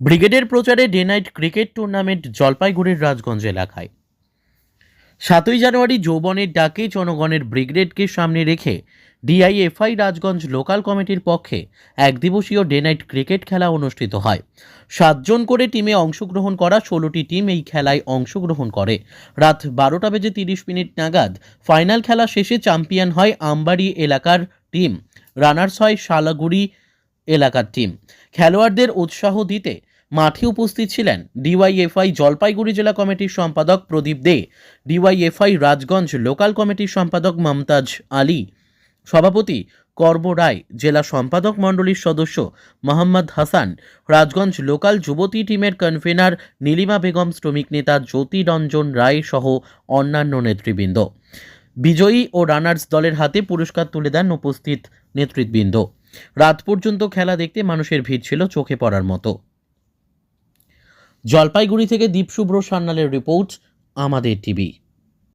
ব্রিগেডের প্রচারে day night cricket tournament জলপাইগুড়ির রাজগঞ্জ এলাকায়। সাতই জানুয়ারি যৌবনের ডাকে জনগণের ব্রিগেডকে সামনে রেখে ডিআইএফআই রাজগঞ্জ লোকাল কমিটির পক্ষে এক দিবসীয় ডে নাইট ক্রিকেট খেলা অনুষ্ঠিত হয়। সাতজন করে টিমে অংশগ্রহণ করা ষোলোটি টিম এই খেলায় অংশগ্রহণ করে। রাত বারোটা বেজে তিরিশ মিনিট নাগাদ ফাইনাল খেলা শেষে চ্যাম্পিয়ন হয় আমবাড়ি এলাকার টিম। রানার্স হয় শালাগুড়ি এলাকার টিম খেলোয়াড়দের উৎসাহ দিতে মাঠে উপস্থিত ছিলেন ডিওয়াইএফআই জলপাইগুড়ি জেলা কমিটির সম্পাদক প্রদীপ দে, ডিওয়াইএফআই রাজগঞ্জ লোকাল কমিটির সম্পাদক মমতাজ আলী, সভাপতি কর্ম রায়, জেলা সম্পাদক মণ্ডলীর সদস্য মোহাম্মদ হাসান, রাজগঞ্জ লোকাল যুবতী টিমের কনভেনার নীলিমা বেগম, শ্রমিক নেতা জ্যোতি রঞ্জন রায় সহ অন্যান্য নেতৃবৃন্দ। বিজয়ী ও রানার্স দলের হাতে পুরস্কার তুলে দেন উপস্থিত নেতৃবৃন্দ। রাত পর্যন্ত খেলা দেখতে মানুষের ভিড় ছিল চোখে পড়ার মতো। জলপাইগুড়ি থেকে দীপশুভ্র সান্নালের রিপোর্ট, আমাদের টিভি।